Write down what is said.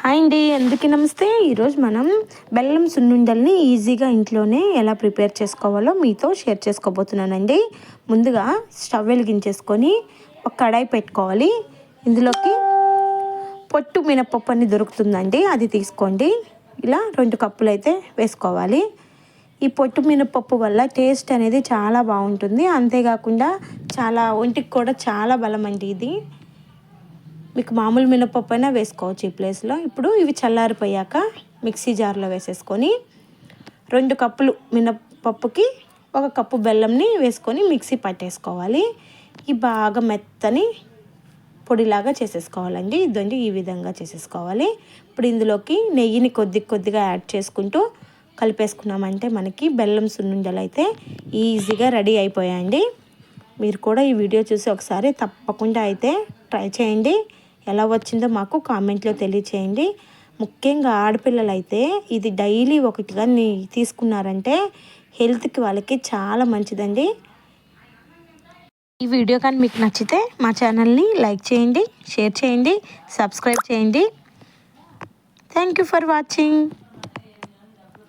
Hi అండి అందరికీ నమస్తే. ఈరోజు మనం బెల్లం సున్నుండల్ని ఈజీగా ఇంట్లోనే ఎలా ప్రిపేర్ చేసుకోవాలో మీతో షేర్ చేసుకోబోతున్నానండి. ముందుగా స్టవ్ వెలిగించేసుకొని ఒక కడాయి పెట్టుకోవాలి. ఇందులోకి పొట్టు మినపప్పు అని దొరుకుతుందండి అది తీసుకోండి. ఇలా రెండు కప్పులు అయితే వేసుకోవాలి. ఈ పొట్టు మినపప్పు వల్ల టేస్ట్ అనేది చాలా బాగుంటుంది. అంతేకాకుండా చాలా ఒంటికి కూడా చాలా బలం అండి ఇది. మీకు మామూలు మినపప్పు అయినా వేసుకోవచ్చు ఈ ప్లేస్లో. ఇప్పుడు ఇవి చల్లారిపోయాక మిక్సీ జార్లో వేసేసుకొని రెండు కప్పులు మినపప్పుకి ఒక కప్పు బెల్లంని వేసుకొని మిక్సీ పట్టేసుకోవాలి. ఈ బాగా మెత్తని పొడిలాగా చేసేసుకోవాలండి. ఇదండి ఈ విధంగా చేసేసుకోవాలి. ఇప్పుడు ఇందులోకి నెయ్యిని కొద్ది కొద్దిగా యాడ్ చేసుకుంటూ కలిపేసుకున్నామంటే మనకి బెల్లం సున్నుండలు అయితే ఈజీగా రెడీ అయిపోయాయండి. మీరు కూడా ఈ వీడియో చూసి ఒకసారి తప్పకుండా అయితే ట్రై చేయండి. ఎలా వచ్చిందో మాకు కామెంట్లో తెలియచేయండి. ముఖ్యంగా ఆడపిల్లలు అయితే ఇది డైలీ ఒకటిగా నీ తీసుకున్నారంటే హెల్త్కి వాళ్ళకి చాలా మంచిదండి. ఈ వీడియో కానీ మీకు నచ్చితే మా ఛానల్ని లైక్ చేయండి షేర్ చేయండి సబ్స్క్రైబ్ చేయండి. Thank you for watching.